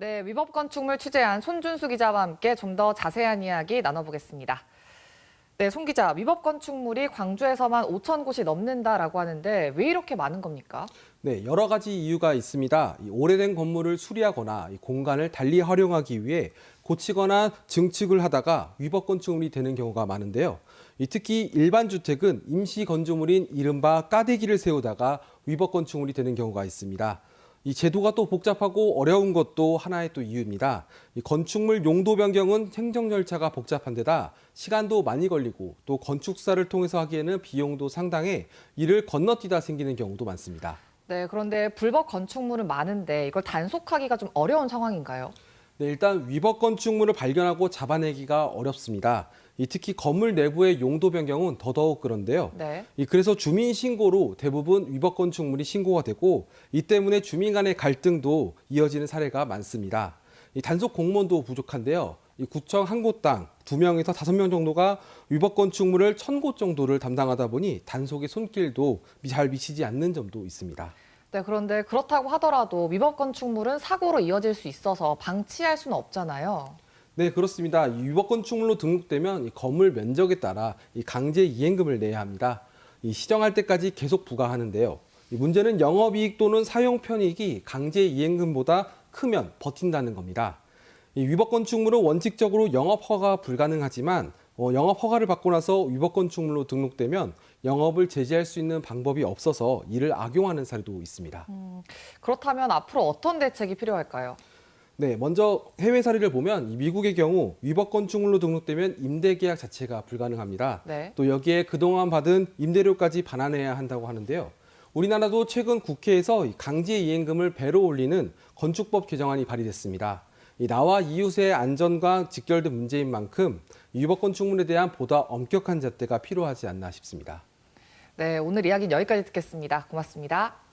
네, 위법 건축물 취재한 손준수 기자와 함께 좀 더 자세한 이야기 나눠보겠습니다. 네, 손 기자, 위법 건축물이 광주에서만 5천 곳이 넘는다라고 하는데 왜 이렇게 많은 겁니까? 네, 여러 가지 이유가 있습니다. 이 오래된 건물을 수리하거나 이 공간을 달리 활용하기 위해 고치거나 증축을 하다가 위법 건축물이 되는 경우가 많은데요. 이 특히 일반 주택은 임시 건조물인 이른바 까대기를 세우다가 위법 건축물이 되는 경우가 있습니다. 이 제도가 또 복잡하고 어려운 것도 하나의 또 이유입니다. 이 건축물 용도 변경은 행정 절차가 복잡한 데다 시간도 많이 걸리고 또 건축사를 통해서 하기에는 비용도 상당해 이를 건너뛰다 생기는 경우도 많습니다. 네, 그런데 불법 건축물은 많은데 이걸 단속하기가 좀 어려운 상황인가요? 네, 일단 위법 건축물을 발견하고 잡아내기가 어렵습니다. 이 특히 건물 내부의 용도 변경은 더더욱 그런데요. 네. 이 그래서 주민 신고로 대부분 위법 건축물이 신고가 되고 이 때문에 주민 간의 갈등도 이어지는 사례가 많습니다. 이 단속 공무원도 부족한데요. 이 구청 한 곳당 두명에서 다섯 명 정도가 위법 건축물을 천 곳 정도를 담당하다 보니 단속의 손길도 잘 미치지 않는 점도 있습니다. 네, 그런데 그렇다고 하더라도 위법 건축물은 사고로 이어질 수 있어서 방치할 수는 없잖아요. 네, 그렇습니다. 이 위법 건축물로 등록되면 이 건물 면적에 따라 이 강제 이행금을 내야 합니다. 이 시정할 때까지 계속 부과하는데요. 이 문제는 영업이익 또는 사용 편익이 강제 이행금보다 크면 버틴다는 겁니다. 이 위법 건축물은 원칙적으로 영업 허가 불가능하지만 어, 영업 허가를 받고 나서 위법 건축물로 등록되면 영업을 제지할 수 있는 방법이 없어서 이를 악용하는 사례도 있습니다. 그렇다면 앞으로 어떤 대책이 필요할까요? 네, 먼저 해외 사례를 보면 이 미국의 경우 위법 건축물로 등록되면 임대 계약 자체가 불가능합니다. 네. 또 여기에 그동안 받은 임대료까지 반환해야 한다고 하는데요. 우리나라도 최근 국회에서 이 강제 이행금을 배로 올리는 건축법 개정안이 발의됐습니다. 이 나와 이웃의 안전과 직결된 문제인 만큼 이 위법 건축물에 대한 보다 엄격한 잣대가 필요하지 않나 싶습니다. 네, 오늘 이야기는 여기까지 듣겠습니다. 고맙습니다.